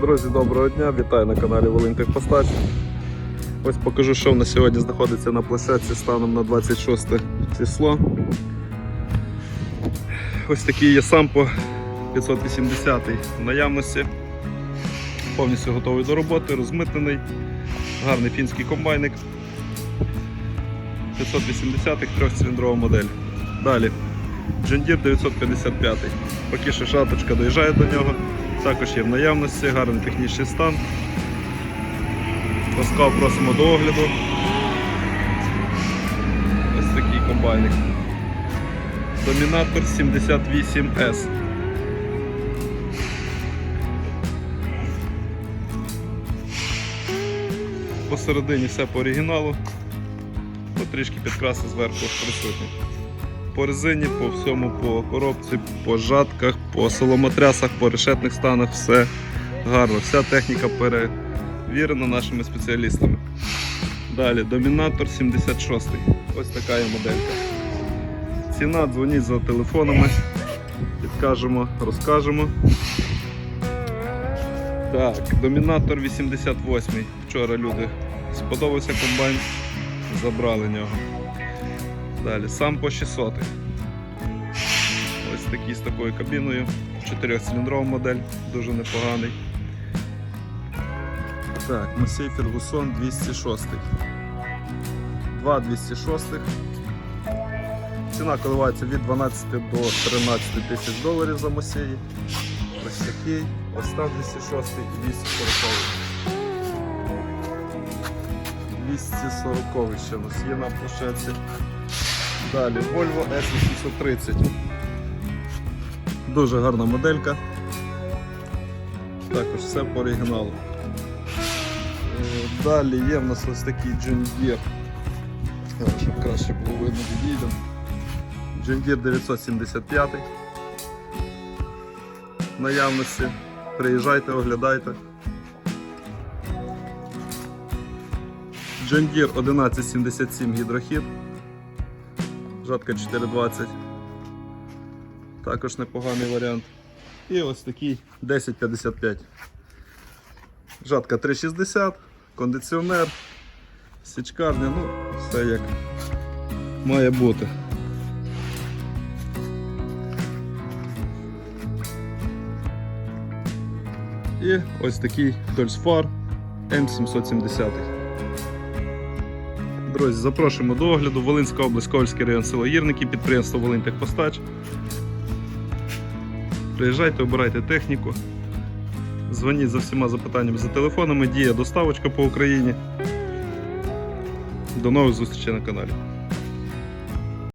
Друзі, доброго дня! Вітаю на каналі Волинтих Постач. Ось покажу, що в нас сьогодні знаходиться на площадці станом на 26 число. Ось такий є сампо 580 в наявності. Повністю готовий до роботи, розмитнений, гарний фінський комбайник. 580 трьохциліндрова модель. Далі Deere 955. Поки що шаточка доїжджає до нього. Також є в наявності, гарний технічний стан. Ласкаво просимо до огляду. Ось такий комбайник. Домінатор 78S. Посередині все по оригіналу, трішки підкраси зверху присутні. По резині, по всьому, по коробці, по жатках, по соломотрясах, по решетних станах, все гарно. Вся техніка перевірена нашими спеціалістами. Далі, домінатор 76. Ось така є моделька. Ціна, дзвоніть за телефонами, підкажемо, розкажемо. Так, домінатор 88. Вчора люди сподобався комбайн, забрали нього. Далі, сам по 600. Ось такий з такою кабіною. 4-циліндрова модель, дуже непоганий. Так, Масей Фергусон 206. Два 206. Ціна коливається від 12 до 13 тисяч доларів за Мосеї. Ось такий, ось там 206 і 240. 240 ще у нас є на площадці. Далі Volvo S830. Дуже гарна моделька. Також все по оригіналу. Е, Далі є в нас ось такий John Deere. Щоб краще було видно відійдемо. John Deere 975. В Наявності. Приїжджайте, оглядайте. John Deere 1177 гідрохід. Жатка 420. Також непоганий варіант. І ось такий 1055. Жатка 360, кондиціонер, січкарня, ну, все як має бути. І ось такий Тольсфар М770. Друзі, запрошуємо до огляду. Волинська область, Ковальський район, село Єрники, підприємство Волинтехпостач. Приїжджайте, обирайте техніку. Дзвоніть за всіма запитаннями за телефонами, діє доставочка по Україні. До нових зустрічей на каналі.